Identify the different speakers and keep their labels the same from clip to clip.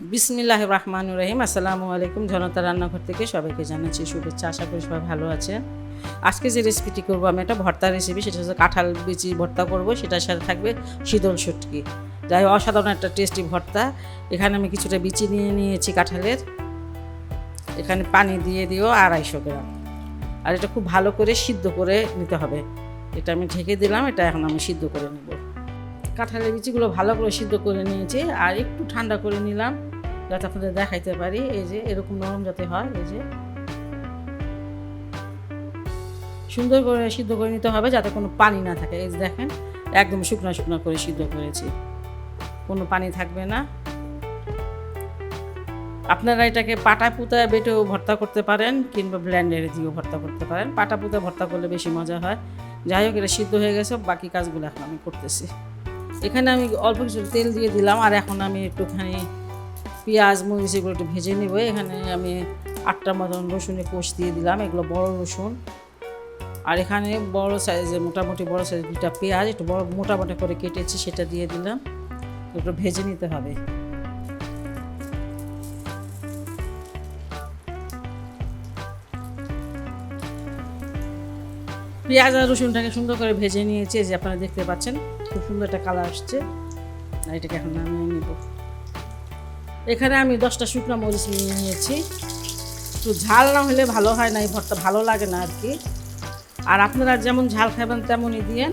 Speaker 1: বিসমিল্লাহ রহমান রহিম। আসসালামু আলাইকুম জনতা রান্নাঘর থেকে সবাইকে জানাচ্ছি শুভেচ্ছা। আশা করি সবাই ভালো আছেন। আজকে যে রেসিপিটি করব আমি একটা ভর্তা রেসিপি সেটা হচ্ছে কাঁঠাল বিচি ভর্তা করব। সেটার সাথে থাকবে শীতল শুটকি। যাই অসাধারণ একটা টেস্টি ভর্তা। এখানে আমি কিছুটা বিচি নিয়ে নিয়েছি কাঁঠালের। এখানে পানি দিয়ে দিও আড়াইশো গ্রাম। আর এটা খুব ভালো করে সিদ্ধ করে নিতে হবে। এটা আমি ঢেকে দিলাম, এটা এখন আমি সিদ্ধ করে নেব। কাঁঠালের বিচিগুলো ভালো করে সিদ্ধ করে নিয়েছি আর একটু ঠান্ডা করে নিলাম, যাতে আপনাদের দেখাইতে পারি। এই যে এরকম নরম যাতে হয়, এই যে। সুন্দর করে সিদ্ধ করে নিতে হবে যাতে কোনো পানি না থাকে। এই যে দেখেন, একদম শুকনো শুকনো করে সিদ্ধ করেছি। কোনো পানি থাকবে না। আপনারা এটাকে পাটা পুতায় বেটেও ভর্তা করতে পারেন কিংবা ব্ল্যান্ডারে দিয়েও ভর্তা করতে পারেন। পাটা পুতা ভর্তা করলে বেশি মজা হয়। যাই হোক, এটা সিদ্ধ হয়ে গেছে। বাকি কাজগুলো এখন আমি করতেছি। এখানে আমি অল্প কিছু তেল দিয়ে দিলাম, আর এখন আমি একটুখানি পেঁয়াজ, মরিচ এগুলো একটু ভেজে নেব। এখানে আমি আটটা মতন রসুনের কোষ দিয়ে দিলাম, এগুলো বড় রসুন। আর এখানে বড় সাইজে, মোটামুটি বড় সাইজ দুটা পেঁয়াজ, একটু বড় মোটা মোটা করে কেটেছি, সেটা দিয়ে দিলাম। একটু ভেজে নিতে হবে। পেঁয়াজ আর রসুনটাকে সুন্দর করে ভেজে নিয়েছি যে আপনারা দেখতে পাচ্ছেন, খুব সুন্দর একটা কালার আসছে। আর এটাকে এখন নামিয়ে নেব। এখানে আমি দশটা শুকনো মরিচ নিয়ে নিয়েছি। একটু ঝাল না হলে ভালো হয় না, এই ভর্তা ভালো লাগে না আর কি আর আপনারা যেমন ঝাল খাবেন তেমনই দিয়েন।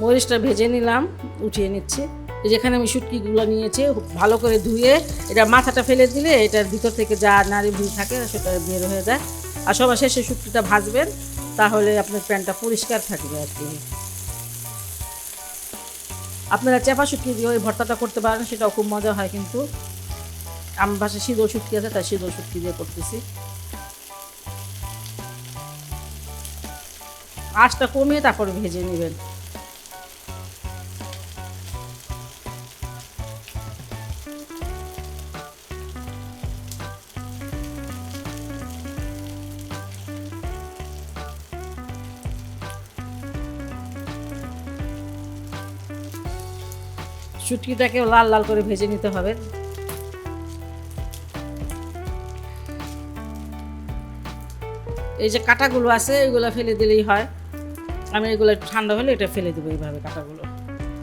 Speaker 1: মরিচটা ভেজে নিলাম, উঠিয়ে নিচ্ছি। যেখানে আমি শুটকিগুলো নিয়েছি ভালো করে ধুয়ে এটা মাথাটা ফেলে দিলে এটার ভিতর থেকে যা নারী ভুল থাকে সেটা বের হয়ে যায়। আর সবার শেষে শুটকিটা ভাজবেন, তাহলে আপনার প্যান্টটা পরিষ্কার থাকবে আর কি। আপনারা চেপা শুটকি দিয়ে ওই ভর্তাটা করতে পারেন, সেটাও খুব মজা হয় কিন্তু। আমার বাসায় শীতল শুটকি আছে, তাই শীতল শুটকি দিয়ে করতেছি। আঁচটা কমিয়ে তারপরে ভেজে নেবেন। শুটকিটাকে লাল লাল করে ভেজে নিতে হবে। এই যে কাটাগুলো আছে, এগুলো ফেলে দিলেই হয়। আমি এগুলো ঠান্ডা হলে এটা ফেলে দেবো এইভাবে কাটাগুলো।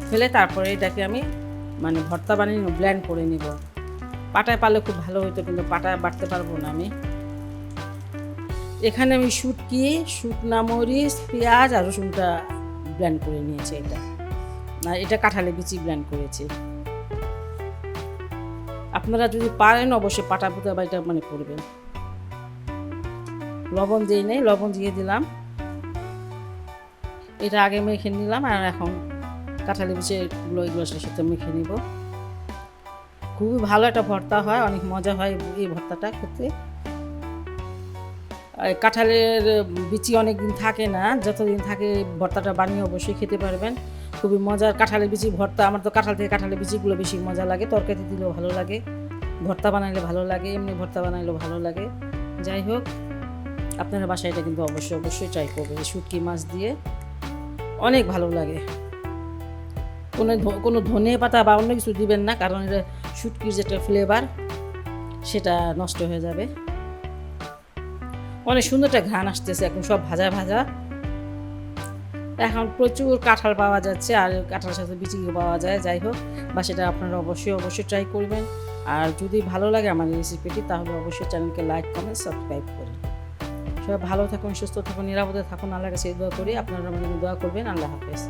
Speaker 1: ফেলে তারপরে এটাকে আমি মানে ভর্তা বানিয়ে ব্ল্যান্ড করে নিব। পাটায় পারলে খুব ভালো হতো কিন্তু পাটায় বাড়তে পারব না আমি। এখানে আমি শুটকি, শুকনা মরিচ, পেঁয়াজ আর রসুনটা ব্ল্যান্ড করে নিয়েছি এটা এটা কাঁঠালে বিচি ব্ল্যান্ড করেছি। আপনারা যদি পারেন অবশ্যই পাটা পুতা বা এটা মানে করবেন। লবণ দিয়ে নেই, লবণ দিয়ে দিলাম। এটা আগে মেখে নিলাম আর এখন কাঁঠালি বিচিগুলো এগুলোর সাথে মেখে নিব। খুবই ভালো একটা ভর্তা হয়, অনেক মজা হয় এই ভর্তাটা খেতে। কাঁঠালের বিচি অনেক দিন থাকে না, যতদিন থাকে ভর্তাটা বানিয়ে অবশ্যই খেতে পারবেন। খুবই মজার। কাঁঠালের বিচি, ভর্তা। আমার তো কাঁঠাল থেকে কাঁঠালের বিচিগুলো বেশি মজা লাগে। তরকারি দিলেও ভালো লাগে। ভর্তা বানাইলে ভালো লাগে, এমনি ভর্তা বানাইলেও ভালো লাগে। যাই হোক, আপনারা বাসায় এটা কিন্তু অবশ্যই অবশ্যই ট্রাই করবেন। শুটকি মাছ দিয়ে অনেক ভালো লাগে। কোনো কোনো ধনে পাতা বা অন্য কিছু দিবেন না, কারণ এটা শুটকির যেটা ফ্লেভার সেটা নষ্ট হয়ে যাবে। অনেক সুন্দর একটা ঘ্রাণ আসতেছে এখন সব ভাজা ভাজা। এখন প্রচুর কাঁঠাল পাওয়া যাচ্ছে আর কাঁঠালের সাথে বিচিও পাওয়া যায়, যাই হোক, বা সেটা আপনারা অবশ্যই অবশ্যই ট্রাই করবেন। আর যদি ভালো লাগে আমার রেসিপিটি তাহলে অবশ্যই চ্যানেলকে লাইক কমেন্ট সাবস্ক্রাইব করুন সবাই ভালো থাকুন, সুস্থ থাকুন, নিরাপদে থাকুন আল্লাহ কাছে দোয়া করি। আপনারা আমাদের দোয়া করবেন, আল্লাহ হাফেজ।